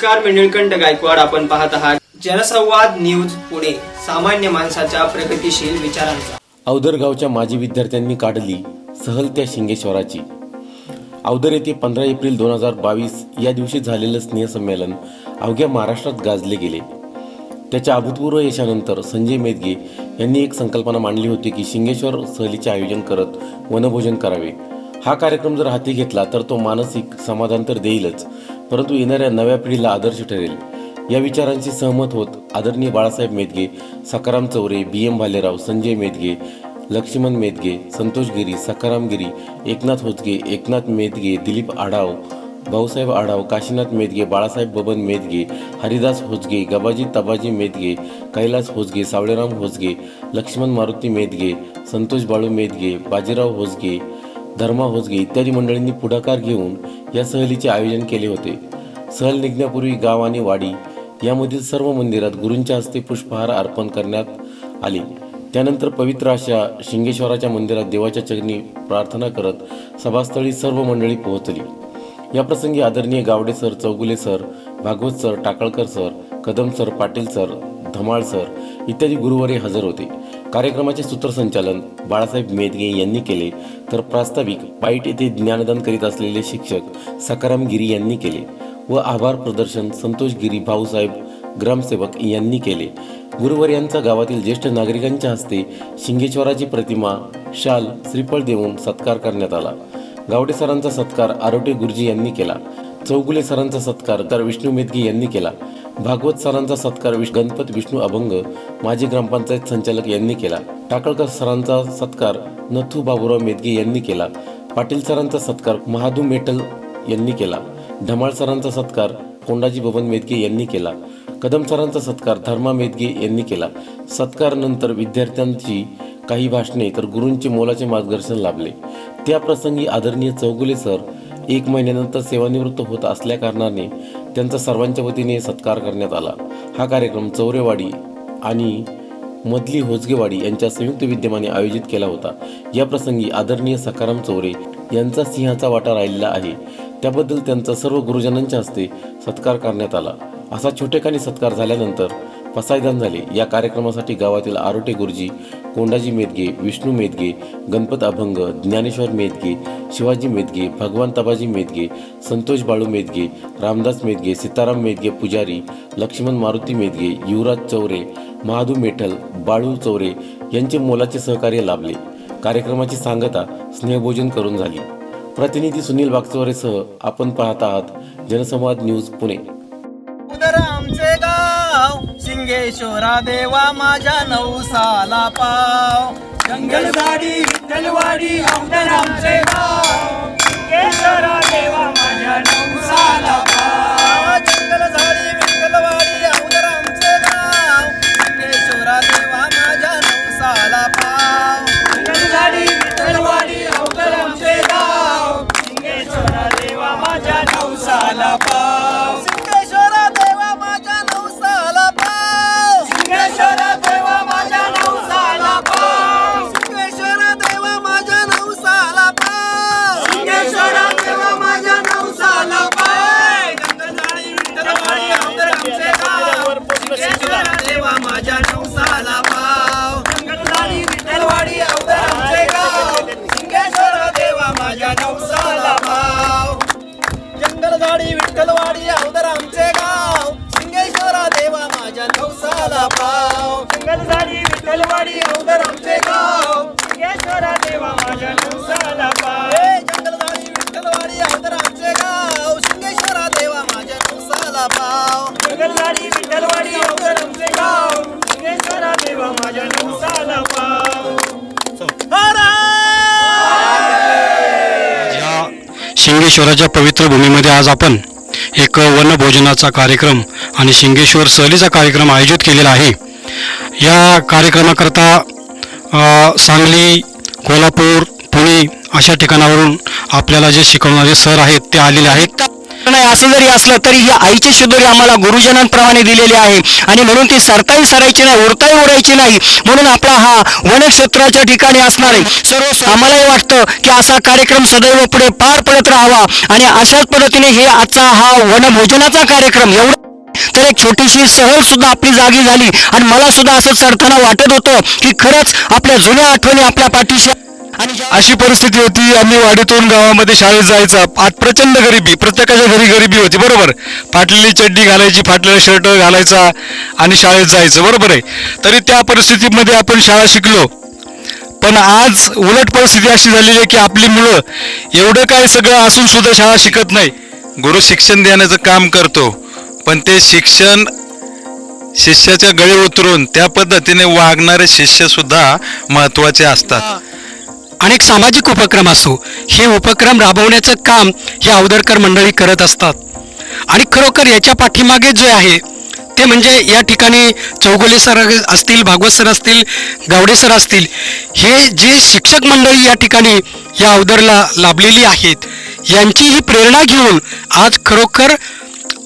नमस्कार मी निळकंठ गायकवाड. आपण पाहत आहात जनसंवाद न्यूज पुणे सामान्य माणसाच्या प्रगतीशील विचारांचा. अवधर गावच्या माजी विद्यार्थ्यांनी काढली सहल त्या शिंगेश्वराची. अवधर येथे पंधरा एप्रिल दोन हजार बावीस या दिवशी झालेलं स्नेहसंमेलन अवघ्या महाराष्ट्रात गाजले गेले. त्याच्या अभूतपूर्व यशानंतर संजय मेदगे यांनी एक संकल्पना मांडली होती की शिंगेश्वर सहलीचे आयोजन करत वनभोजन करावे. हा कार्यक्रम जर हाती घेतला तर तो मानसिक समाधान तर देईलच. परंतु येणाऱ्या नव्या पिढीला आदर्श ठरेल. या विचारांशी सहमत होत आदरणीय बाळासाहेब मेदगे सकाराम चौरे बी एम भालेराव संजय मेदगे लक्ष्मण मेदगे संतोष गिरी सकाराम गिरी एकनाथ होतगे एकनाथ मेदगे दिलीप आढाव भाऊसाहेब आढाव काशीनाथ मेदगे बाळासाहेब बबन मेदगे हरिदास होसगे गबाजी तबाजी मेदगे कैलास होसगे सावळेराम होसगे लक्ष्मण मारुती मेदगे संतोष बाळू मेदगे बाजीराव होसगे धर्मा होसगे इत्यादी मंडळींनी पुढाकार घेऊन या सहलीचे आयोजन केले होते. सहल निघण्यापूर्वी गाव आणि वाडी यामधील सर्व मंदिरात गुरूंच्या हस्ते पुष्पहार अर्पण करण्यात आले. त्यानंतर पवित्र अशा शिंगेश्वराच्या मंदिरात देवाच्या चरणी प्रार्थना करत सभास्थळी सर्व मंडळी पोहोचली. याप्रसंगी आदरणीय Gawde sir Chougule sir Bhagwat sir Takalkar sir Kadam sir Patil sir Dhamal sir इत्यादी गुरुवारी हजर होते. कार्यक्रमाचे सूत्रसंचालन बाळासाहेब मेदगे यांनी केले तर प्रास्ताविक पाईट येथे ज्ञानदान करीत असलेले शिक्षक सकाराम गिरी यांनी केले व आभार प्रदर्शन संतोष गिरी भाऊसाहेब ग्रामसेवक यांनी केले. गुरुवार यांचा गावातील ज्येष्ठ नागरिकांच्या हस्ते शिंगेश्वराची प्रतिमा शाल श्रीफळ देऊन सत्कार करण्यात आला. गावडे सरांचा सत्कार आरोटे गुरुजी यांनी केला. चौगुले सरांचा सत्कार तर विष्णू मेदगे यांनी केला. भागवत सरांचा सत्कार विश गणपत विष्णू अभंग माजी ग्रामपंचायत संचालक यांनी केला. टाकळकर सरांचा सत्कार नथू बाबुराव मेदगे यांनी केला. पाटील सरांचा सत्कार महादू मेटल यांनी केला. ढमाळ सरांचा सत्कार कोंडाजी बबन मेदगे यांनी केला. कदम सरांचा सत्कार धर्मा मेदगे यांनी केला. सत्कार नंतर विद्यार्थ्यांची काही भाषणे तर गुरूंचे मोलाचे मार्गदर्शन लाभले. त्या प्रसंगी आदरणीय चौगुले सर एक महिन्यानंतर सेवानिवृत्त होत असल्याकारणाने त्यांचा सर्वांच्या वतीने सत्कार करण्यात आला. हा कार्यक्रम चौरेवाडी आणि मधली होजगेवाडी यांच्या संयुक्त विद्यमाने आयोजित केला होता. या प्रसंगी आदरणीय सकाराम चौरे यांचा सिंहाचा वाटा राहिलेला आहे. त्याबद्दल त्यांचा सर्व गुरुजनांच्या हस्ते सत्कार करण्यात आला. असा छोटेखानी सत्कार झाल्यानंतर पसायदान झाले. या कार्यक्रमासाठी गावातील आरोटे गुरुजी कोंडाजी मेदगे विष्णू मेदगे गणपत अभंग ज्ञानेश्वर मेदगे शिवाजी मेदगे भगवान तबाजी मेदगे संतोष बाळू मेदगे रामदास मेदगे सीताराम मेदगे पुजारी लक्ष्मण मारुती मेदगे युवराज चौरे महादू मेठल बाळू चौरे यांचे मोलाचे सहकार्य लाभले. कार्यक्रमाची सांगता स्नेहभोजन करून झाली. प्रतिनिधी सुनील बागचौरेसह आपण पाहत आहात जनसंवाद न्यूज पुणे. गाव सिंगेश्वरा देवा माझ्या नवसाला पाव. जंगल झाडी विठ्ठलवाडी औंढर आमचे गाव देवा माझ्या नवसाला पाव. जंगल झाडी विठ्ठलवाडी आमचे गाव. देवा माझ्या नवसाला पाव. विठ्ठलवाडी अवदर आमचे गाव. सिंगेश्वरा देवा माझ्या नवसाला पाव. जंगल झाडी विठ्ठलवाडी अवदर आमचे गाव. सिंगेश्वरा देवा माझ्या नवसाला पाव. जंगल झाडी विठ्ठलवाडी अवदर आमचे गाव. सिंगेश्वरा देवा माझ्या नवसाला पाव. जंगल विठ्ठलवाडी अवदर आमचे गाव. सिंगेश्वरा देवा माझ्या नवसाला पाव. शिंगेश्वराच्या पवित्र भूमीमध्ये आज आपण एक वनभोजनाचा कार्यक्रम आणि शिंगेश्वर सहलीचा कार्यक्रम आयोजित केलेला आहे. या कार्यक्रमाकरता सांगली कोल्हापूर पुणे अशा ठिकाणावरून आपल्याला जे शिकवणारे सर आहेत ते आलेले आहेत. नाही असं जरी असलं तरी ही आईची शिदोरी आम्हाला गुरुजनांप्रमाणे दिलेली आहे. आणि म्हणून ती सरताही सरायची नाही उरताही उडायची नाही. म्हणून आपला हा वनक्षेत्राच्या ठिकाणी असणारे सर्व आम्हालाही वाटतं की असा कार्यक्रम सदैव पुढे पार पडत राहावा. आणि अशाच पद्धतीने हे आजचा हा वनभोजनाचा कार्यक्रम एवढा तर एक छोटीशी सहल सुद्धा आपली जागी झाली. आणि मला सुद्धा असं चढताना वाटत होतं की खरंच आपल्या जुन्या आठवणी आपल्या पाठीशी आणि अशी परिस्थिती होती आम्ही वाडीतून गावामध्ये शाळेत जायचा. आत प्रचंड गरिबी प्रत्येकाच्या घरी गरिबी होती बरोबर. फाटलेली चड्डी घालायची फाटलेला शर्ट घालायचा आणि शाळेत जायचं बरोबर आहे. तरी त्या परिस्थितीमध्ये आपण शाळा शिकलो. पण आज उलट परिस्थिती अशी झालेली आहे की आपली मुलं एवढं काय सगळं असून सुद्धा शाळा शिकत नाही. गुरु शिक्षण देण्याचं काम करतो पण ते शिक्षण शिष्याच्या गळे उतरून त्या पद्धतीने वागणारे शिष्य सुद्धा महत्त्वाचे असतात. अनेक सामाजिक उपक्रम असो हे उपक्रम राबवण्याचं काम हे अवदरकर मंडळी करत असतात. आणि खरोखर याच्या पाठीमागे जे आहे ते म्हणजे या ठिकाणी चौगुले सर असतील भागवत सर असतील गावडे सर असतील हे जे शिक्षक मंडळी या ठिकाणी या अवदरला लाभलेली आहेत यांची ही प्रेरणा घेऊन आज खरोखर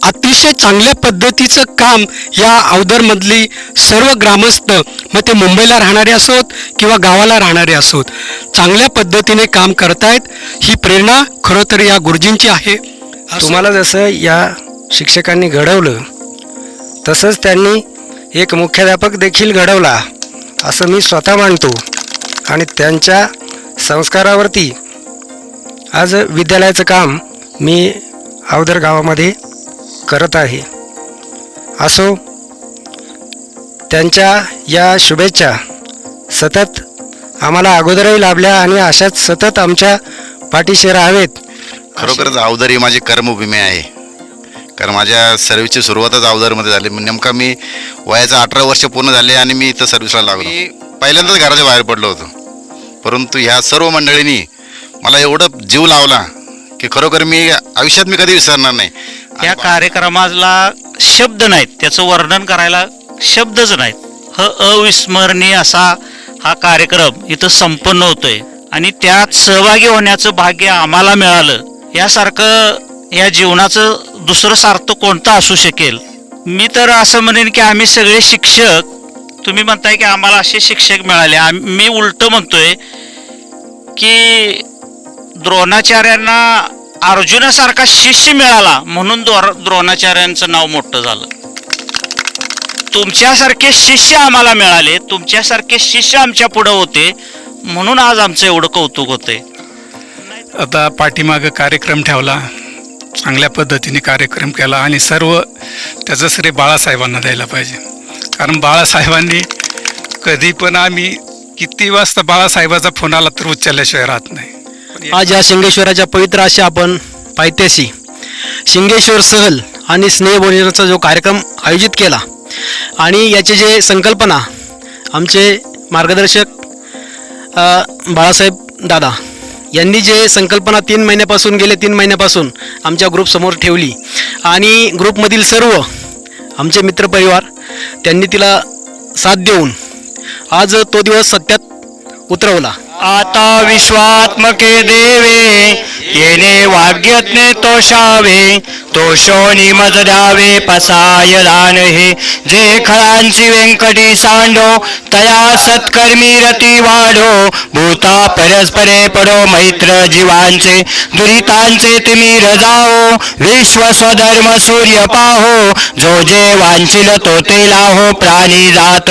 अतिशय चांगल्या पद्धतीचं काम या अवदरमधली सर्व ग्रामस्थ मग ते मुंबईला राहणारे असोत किंवा गावाला राहणारे असोत चांगल्या पद्धतीने काम करतायत ही प्रेरणा खरं तर या गुरुजींची आहे. तुम्हाला जसं या शिक्षकांनी घडवलं तसंच त्यांनी एक मुख्याध्यापक देखील घडवला असं मी स्वतः मानतो. आणि त्यांच्या संस्कारावरती आज विद्यालयाचं काम मी अवदर गावामध्ये करत आहे. असो त्यांच्या या शुभेच्छा सतत आम्हाला अगोदरही लाभल्या आणि अशाच सतत आमच्या पाठीशी राहावेत. खरोखरच अवधार ही माझी कर्मभूमी आहे. कारण माझ्या सर्व्हिसची सुरुवातच अवधारमध्ये झाली. नेमका मी वयाचं अठरा वर्ष पूर्ण झाले आणि मी इथं सर्व्हिसला लागलो. मी पहिल्यांदाच घराच्या बाहेर पडलो होतो. परंतु ह्या सर्व मंडळींनी मला एवढं जीव लावला की खरोखर मी आयुष्यात मी कधी विसरणार नाही. या कार्यक्रमाला शब्द नाहीत. त्याचं वर्णन करायला शब्दच नाहीत. ह अविस्मरणीय असा हा कार्यक्रम इथं संपन्न होतोय. आणि त्यात सहभागी होण्याचं भाग्य आम्हाला मिळालं. यासारखं या जीवनाचं दुसरं सार्थ कोणतं असू शकेल? मी तर असं म्हणेन की आम्ही सगळे शिक्षक. तुम्ही म्हणताय की आम्हाला असे शिक्षक मिळाले. मी उलट म्हणतोय की द्रोणाचार्यांना अर्जुनासारखा शिष्य मिळाला म्हणून द्रोर- द्रोणाचार्यांचं नाव मोठं झालं. तुमच्यासारखे शिष्य आम्हाला मिळाले तुमच्यासारखे शिष्य आमच्या पुढं होते म्हणून आज आमचं एवढं कौतुक होते आता पाठीमागं कार्यक्रम ठेवला चांगल्या पद्धतीने कार्यक्रम केला आणि सर्व त्याचं श्रेय बाळासाहेबांना द्यायला पाहिजे. कारण बाळासाहेबांनी कधी पण आम्ही किती वाजता बाळासाहेबाचा फोन आला तर उचलल्याशिवाय राहत नाही. आज या शिंगेश्वराच्या पवित्र अशा आपण पायथ्याशी शिंगेश्वर सहल आणि स्नेहभोजनाचा जो कार्यक्रम आयोजित केला आणि याचे जे संकल्पना आमचे मार्गदर्शक बाळासाहेब दादा यांनी जे संकल्पना तीन महिन्यापासून गेले तीन महिन्यापासून आमच्या ग्रुपसमोर ठेवली आणि ग्रुपमधील सर्व आमचे मित्रपरिवार त्यांनी तिला साथ देऊन आज तो दिवस सत्यात उतरवला. आता विश्वात्मके देवे येणे वाग्यज्ञे तोषावे तोषोनी मज द्यावे पसाय दान हे जे खरांची व्यंकटी सांडो तया सत्कर्मी रती वाढो. भूता परस्परे पडो मैत्र जीवांचे दुरितांचे तुम्ही रजाओ. विश्व स्वधर्म सूर्य पाहो. जो जे वांचिल तो ते लाहो प्राणी जात.